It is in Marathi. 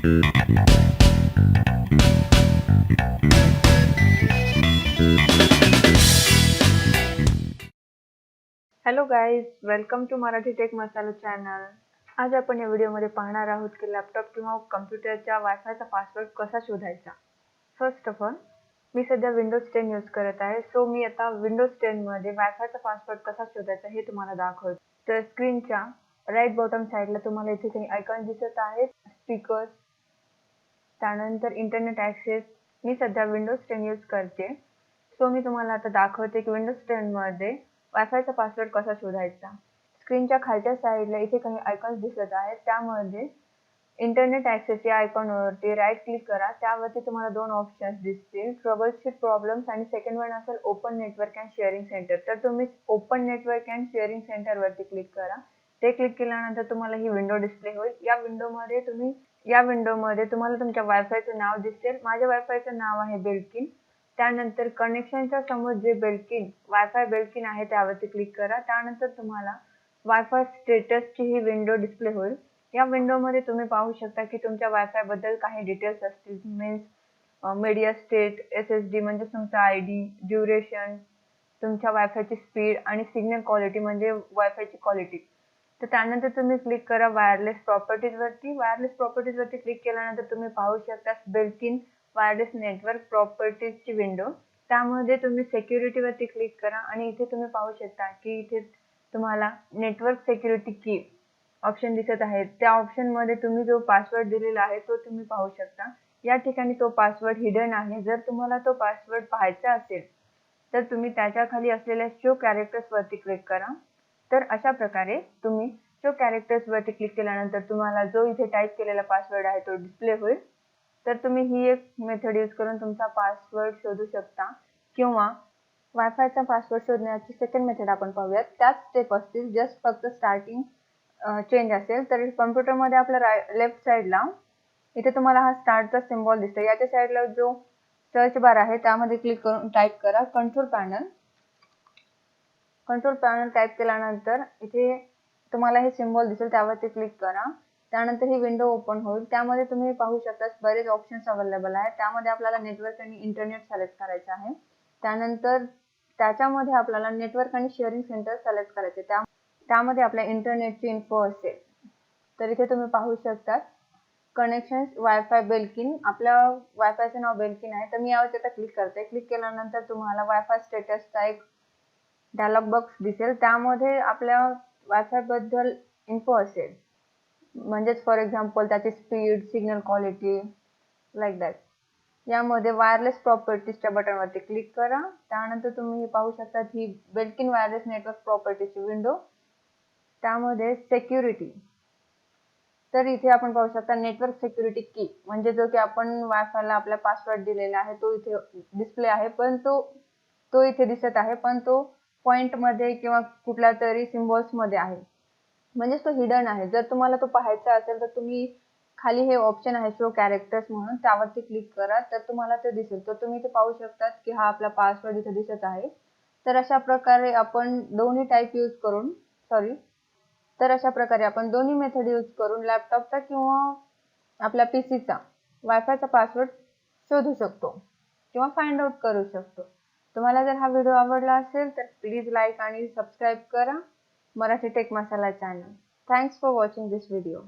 Hello guys welcome to Marathi tech masala channel आज आपण या व्हिडिओमध्ये पाहणार आहोत की लॅपटॉप किंवा कम्प्युटरच्या वायफायचा पासवर्ड कसा शोधायचा. फर्स्ट ऑफ ऑल मी सध्या विंडोज टेन यूज करत आहे. सो मी आता विंडोज टेनमध्ये वायफायचा पासवर्ड कसा शोधायचा हे तुम्हाला दाखवतो. तर स्क्रीनच्या राईट बॉटम साईडला तुम्हाला इथे काही आयकॉन दिसत आहेत. स्पीकर्स त्यानंतर इंटरनेट ॲक्सेस मी सध्या विंडोज टेन यूज करते. सो मी तुम्हाला आता दाखवते की विंडोज टेनमध्ये वायफायचा पासवर्ड कसा शोधायचा. स्क्रीनच्या खालच्या साईडला इथे काही आयकॉन्स दिसत आहेत. त्यामध्ये इंटरनेट ॲक्सेस या आयकॉनवरती राईट क्लिक करा. त्यावरती तुम्हाला दोन ऑप्शन्स दिसतील. ट्रबल शीट प्रॉब्लेम्स आणि सेकंड वन असेल open network and sharing center तर तुम्ही ओपन नेटवर्क अँड शेअरिंग सेंटरवरती क्लिक करा. ते क्लिक केल्यानंतर तुम्हाला ही विंडो डिस्प्ले होईल. या विंडोमध्ये तुम्ही या विंडोमध्ये तुम्हाला तुमच्या वायफायचं नाव दिसेल. माझ्या वायफायचं नाव आहे बेल्किन त्यानंतर कनेक्शनच्या समोर जे बेल्किन वायफाय बेल्किन आहे त्यावरती क्लिक करा. त्यानंतर तुम्हाला वायफाय स्टेटसची ही विंडो डिस्प्ले होईल. या विंडोमध्ये तुम्ही पाहू शकता की तुमच्या वायफायबद्दल काही डिटेल्स असतील. Means media state S S D म्हणजे तुमचा आय डी ड्युरेशन तुमच्या वायफायची स्पीड आणि सिग्नल क्वालिटी म्हणजे वायफायची क्वालिटी तर त्यानंतर तुम्ही क्लिक करा वायरलेस प्रॉपर्टीजवरती वायरलेस प्रॉपर्टीजवरती क्लिक केल्यानंतर तुम्ही पाहू शकता बेल्किन वायरलेस नेटवर्क प्रॉपर्टीजची विंडो त्यामध्ये तुम्ही सेक्युरिटीवरती क्लिक करा आणि इथे तुम्ही पाहू शकता की इथे तुम्हाला नेटवर्क सेक्युरिटी की ऑप्शन दिसत आहे. त्या ऑप्शनमध्ये तुम्ही जो पासवर्ड दिलेला आहे तो तुम्ही पाहू शकता. या ठिकाणी तो पासवर्ड हिडन आहे. जर तुम्हाला तो पासवर्ड पाहायचा असेल तर तुम्ही त्याच्याखाली असलेल्या शो कॅरेक्टर्सवरती क्लिक करा. तर अशा प्रकारे तुम्ही शो कॅरेक्टर्सवरती क्लिक केल्यानंतर तुम्हाला जो इथे टाईप केलेला पासवर्ड आहे तो डिस्प्ले होईल. तर तुम्ही ही एक मेथड यूज करून तुमचा पासवर्ड शोधू शकता. किंवा वायफायचा पासवर्ड शोधण्याची सेकंड मेथड आपण पाहूयात. त्याच स्टेप असतील. जस्ट फक्त स्टार्टिंग चेंज असेल. तर कम्प्युटरमध्ये आपल्या राय लेफ्ट साईडला इथे तुम्हाला हा स्टार्टचा सिम्बॉल दिसतो याच्या साईडला जो सर्च बार आहे त्यामध्ये क्लिक करून टाईप करा. Control panel control panel type केल्यानंतर इथे तुम्हाला हे सिम्बॉल दिसेल त्यावरती क्लिक करा. त्यानंतर ही विंडो ओपन होईल. त्यामध्ये तुम्ही पाहू शकता बरेच ऑप्शन्स अवेलेबल आहेत. त्यामध्ये आपल्याला नेटवर्क आणि इंटरनेट सिलेक्ट करायचं आहे. त्यानंतर त्याच्यामध्ये आपल्याला नेटवर्क आणि शेअरिंग सेंटर सिलेक्ट करायचे. त्या त्यामध्ये आपल्या इंटरनेटची इन्फो असेल. तर इथे तुम्ही पाहू शकता कनेक्शन वायफाय बेल्किन आपल्या वायफायचं नाव बेल्किन आहे. तर मी यावरती आता क्लिक करते. क्लिक केल्यानंतर तुम्हाला वायफाय स्टेटसचा एक डायलॉग बॉक्स दिसेल. त्यामध्ये आपल्या वायफायबद्दल इन्फो असेल. म्हणजेच फॉर एक्झाम्पल त्याची speed signal quality like that यामध्ये वायरलेस प्रॉपर्टीजच्या बटनवरती क्लिक करा. त्यानंतर तुम्ही पाहू शकता ही बेल्किन वायरलेस नेटवर्क प्रॉपर्टीची विंडो त्यामध्ये सेक्युरिटी तर इथे आपण पाहू शकता नेटवर्क सेक्युरिटी की म्हणजे जो की आपण वायफायला आपला पासवर्ड दिलेला आहे तो इथे डिस्प्ले आहे पण तो तो इथे दिसत आहे पण तो पॉइंटमध्ये किंवा कुठल्या तरी सिम्बॉल्समध्ये आहे. म्हणजेच तो हिडन आहे. जर तुम्हाला तो पाहायचा असेल तर तुम्ही खाली हे ऑप्शन आहे शो कॅरेक्टर्स म्हणून त्यावरती क्लिक करा. तर तुम्हाला ते दिसेल. तर तुम्ही ते पाहू शकतात की हा आपला पासवर्ड इथे दिसत आहे. तर अशा प्रकारे आपण दोन्ही टाईप यूज करून सॉरी तर अशा प्रकारे आपण दोन्ही मेथड यूज करून लॅपटॉपचा किंवा आपल्या पी सीचा वायफायचा पासवर्ड शोधू शकतो किंवा फाइंड आउट करू शकतो. तुम्हाला जर हा व्हिडिओ आवडला असेल तर प्लीज लाईक आणि सबस्क्राईब करा. Marathi tech masala channel thanks for watching this video